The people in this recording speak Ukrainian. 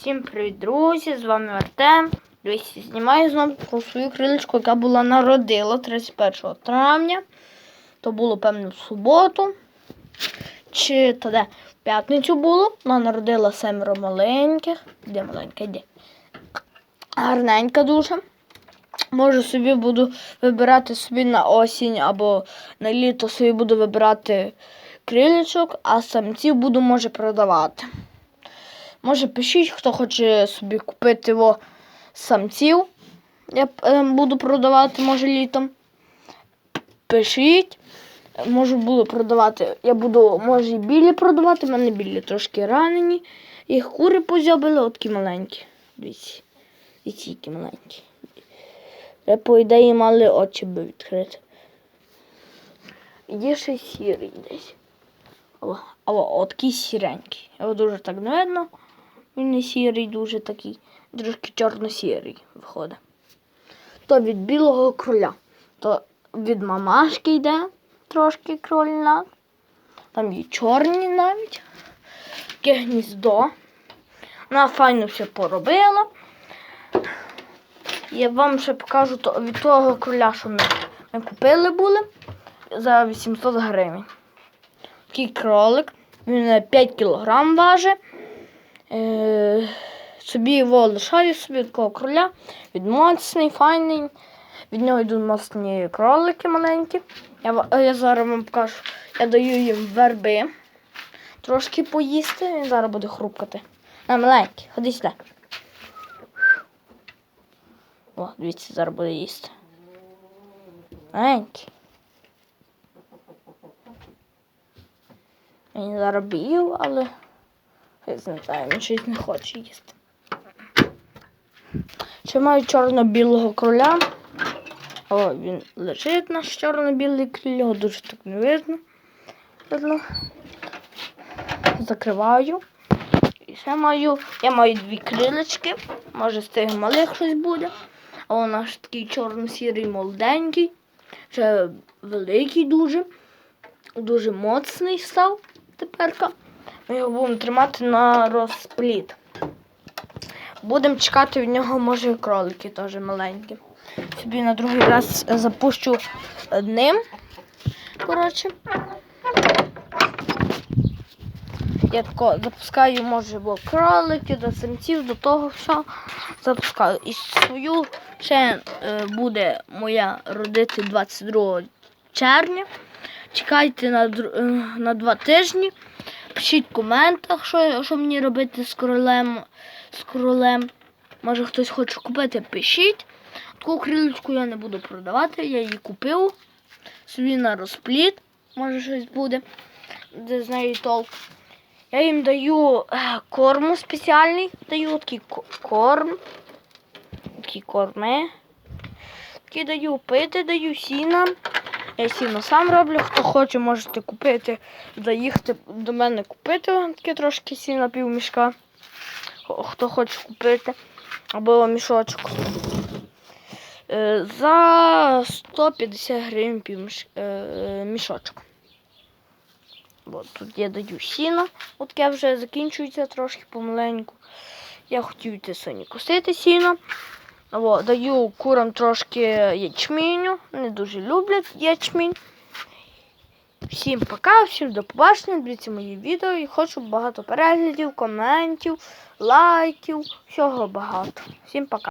Всім привіт, друзі! З вами Артем. Дивіться, знімаю знову про свою крилечку, яка була народила 31 травня. То було, певно, в суботу. Чи то де в п'ятницю було. Вона народила семеро маленьких. Де маленька, йде. Гарненька дуже. Може собі буду вибирати собі на осінь або на літо собі буду вибирати крилечок, а самців буду може продавати. Може, пишіть, хто хоче собі купити його самців. Я е, буду продавати, може, літом. Пишіть. Можу буду продавати. Я буду, може, і білі продавати. У мене білі трошки ранені. Їх кури позябили, от такі маленькі. Дивіться. Дивіться, які маленькі. Я, по ідеї, мали очі би відкрити. Є ще сірий десь. О, о, от такий сіренький. Його дуже так не видно. Він не сірий, дуже такий, трошки чорно-сірий виходить. То від білого кроля, то від мамашки йде трошки крольна. Там є чорні навіть. Таке гніздо. Вона файно все поробила. Я вам ще покажу то, від того кроля, що ми, ми купили були за 800 гривень. Такий кролик. Він е, 5 кг важить. Е, собі його лишаю собі такого кроля. Він моцний, файний. Від нього йдуть моцні кролики маленькі. Я, е, я зараз вам покажу. Я даю їм верби. Трошки поїсти. Він зараз буде хрупкати. На маленький, ходи сюди. О, дивіться, зараз буде їсти. Маленький. Він зараз б'їв, але не знаю, він щось не хоче їсти. Ще маю чорно-білого кроля. О, він лежить наш чорно-білий криль, його дуже так не видно. видно. Закриваю. І ще маю. Я маю дві крилечки. Може з тих малих щось буде. А у наш такий чорно-сірий молоденький. Ще великий дуже. Дуже моцний став теперка. Ми його будемо тримати на розпліт. Будемо чекати від нього, може, кролики теж маленькі. Собі на другий раз запущу ним. Коротше. Я тако запускаю, може, бо кролики, до самців, до того всього запускаю. І свою ще е, буде моя родити 22 червня. Чекайте на, е, на два тижні. Пишіть в коментах, що, що мені робити з королем. З королем. Може хтось хоче купити, пишіть. Таку крилечку я не буду продавати, я її купив. Собі на розпліт. Може щось буде, де з неї толк. Я їм даю е, корму спеціальний, даю такий корм. Такі корми. Такі даю пити, даю сіна. Я сіно сам роблю. Хто хоче, можете купити, заїхати до мене купити таке трошки сіна півмішка. Хто хоче купити. Або мішочок. Е, За 150 гривень півміш... е, мішочок. От тут я даю сіно. От таке вже закінчується трошки помаленьку. Я хотів йти сьогодні косити сіно. О, даю курам трошки ячменю. Не дуже люблять ячмінь. Всім пока, всім до побачення. Дивіться мої відео і хочу багато переглядів, коментів, лайків, всього багато. Всім пока.